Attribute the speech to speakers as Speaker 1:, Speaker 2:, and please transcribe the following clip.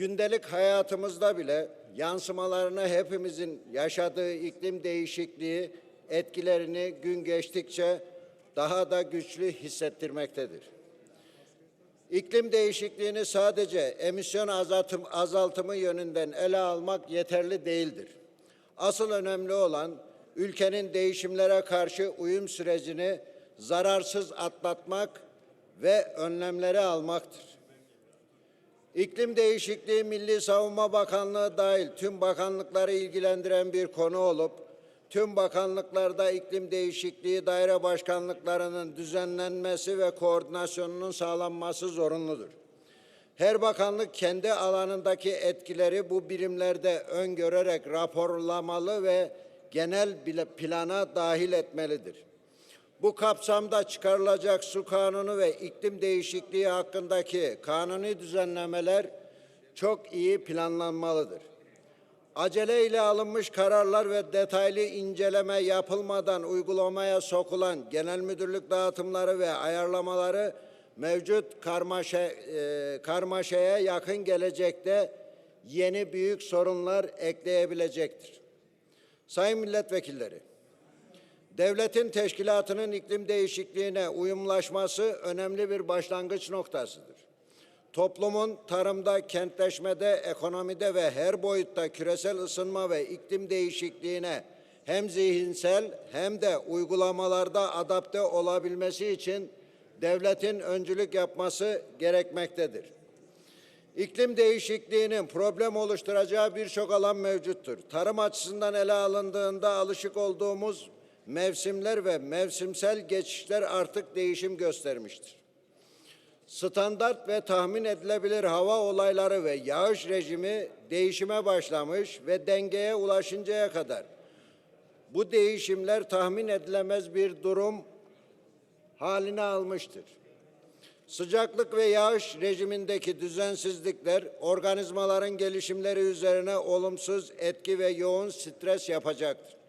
Speaker 1: Gündelik hayatımızda bile yansımalarını hepimizin yaşadığı iklim değişikliği etkilerini gün geçtikçe daha da güçlü hissettirmektedir. İklim değişikliğini sadece emisyon azaltım, azaltımı yönünden ele almak yeterli değildir. Asıl önemli olan ülkenin değişimlere karşı uyum sürecini zararsız atlatmak ve önlemleri almaktır. İklim değişikliği Milli Savunma Bakanlığı dahil tüm bakanlıkları ilgilendiren bir konu olup, tüm bakanlıklarda iklim değişikliği daire başkanlıklarının düzenlenmesi ve koordinasyonunun sağlanması zorunludur. Her bakanlık kendi alanındaki etkileri bu birimlerde öngörerek raporlamalı ve genel plana dahil etmelidir. Bu kapsamda çıkarılacak su kanunu ve iklim değişikliği hakkındaki kanuni düzenlemeler çok iyi planlanmalıdır. Aceleyle alınmış kararlar ve detaylı inceleme yapılmadan uygulamaya sokulan genel müdürlük dağıtımları ve ayarlamaları mevcut karmaşa, e, karmaşaya yakın gelecekte yeni büyük sorunlar ekleyebilecektir. Sayın milletvekilleri, Devletin teşkilatının iklim değişikliğine uyumlaşması önemli bir başlangıç noktasıdır. Toplumun tarımda, kentleşmede, ekonomide ve her boyutta küresel ısınma ve iklim değişikliğine hem zihinsel hem de uygulamalarda adapte olabilmesi için devletin öncülük yapması gerekmektedir. İklim değişikliğinin problem oluşturacağı birçok alan mevcuttur. Tarım açısından ele alındığında alışık olduğumuz mevsimler ve mevsimsel geçişler artık değişim göstermiştir. Standart ve tahmin edilebilir hava olayları ve yağış rejimi değişime başlamış ve dengeye ulaşıncaya kadar bu değişimler tahmin edilemez bir durum haline almıştır. Sıcaklık ve yağış rejimindeki düzensizlikler organizmaların gelişimleri üzerine olumsuz etki ve yoğun stres yapacaktır.